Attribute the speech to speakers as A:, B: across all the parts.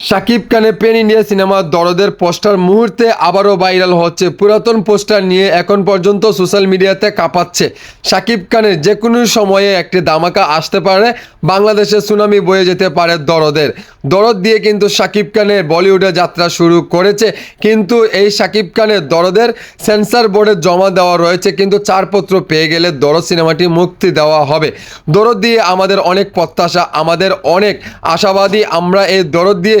A: শাকিব খানের pen India সিনেমার দরদের poster মুহূর্তে আবারও ভাইরাল হচ্ছে। পুরাতন পোস্টার নিয়ে এখন পর্যন্ত সোশ্যাল মিডিয়াতে কাঁপাচ্ছে। শাকিব খানের যে কোনো সময়ে একটি দামাকা আসতে পারে বাংলাদেশে সুনামি বয়ে যেতে পারে দরদের। দরদ দিয়ে কিন্তু শাকিব খানের বলিউডে যাত্রা শুরু করেছে, কিন্তু এই শাকিব খানের দরদের সেন্সার বোর্ডে জমা দেওয়া রয়েছে, কিন্তু চারপত্র পেয়ে গেলে দরদ সিনেমাটি মুক্তি দেওয়া হবে। দরদ দিয়ে আমাদের অনেক প্রত্যাশা, আমাদের অনেক আশাবাদী, আমরা এই দরদ দিয়ে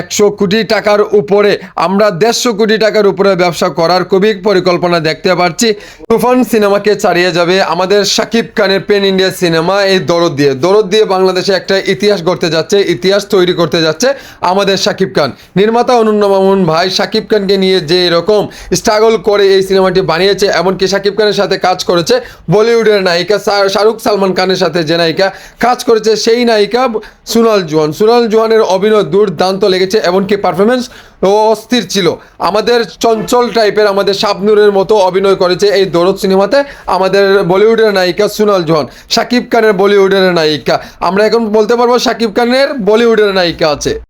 A: একশো কোটি টাকার উপরে, আমরা দেড়শো কোটি টাকার উপরে ব্যবসা করার খুবই পরিকল্পনা দেখতে পাচ্ছি তুফান সিনেমাকে ছাড়িয়ে যাবে আমাদের শাকিব খানের পেন ইন্ডিয়া সিনেমা, এই দরদ দিয়ে। দরদ দিয়ে বাংলাদেশে একটা ইতিহাস গড়তে যাচ্ছে, ইতিহাস তৈরি করতে যাচ্ছে আমাদের শাকিব খান। নির্মাতা অনন্য মামুন ভাই, শাকিব খানকে নিয়ে যে এরকম স্ট্রাগল করে এই সিনেমাটি বানিয়েছে, এমনকি শাকিব খানের সাথে কাজ করেছে বলিউডের নায়িকা শাহরুখ সালমান খানের সাথে যে নায়িকা কাজ করেছে সেই নায়িকা সুনাল জোয়ান। সুনাল জোয়ানের অভিনয় দুর্দান্ত লেগেছে, এমনকি পারফরমেন্স অস্থির ছিল। আমাদের চঞ্চল টাইপের আমাদের শাবনুরের মতো অভিনয় করেছে এই দরদ সিনেমাতে আমাদের বলিউডের নায়িকা সুনাল জোহান, শাকিব খানের বলিউডের নায়িকা। আমরা এখন বলতে পারব সাকিব খানের বলিউডের নায়িকা আছে।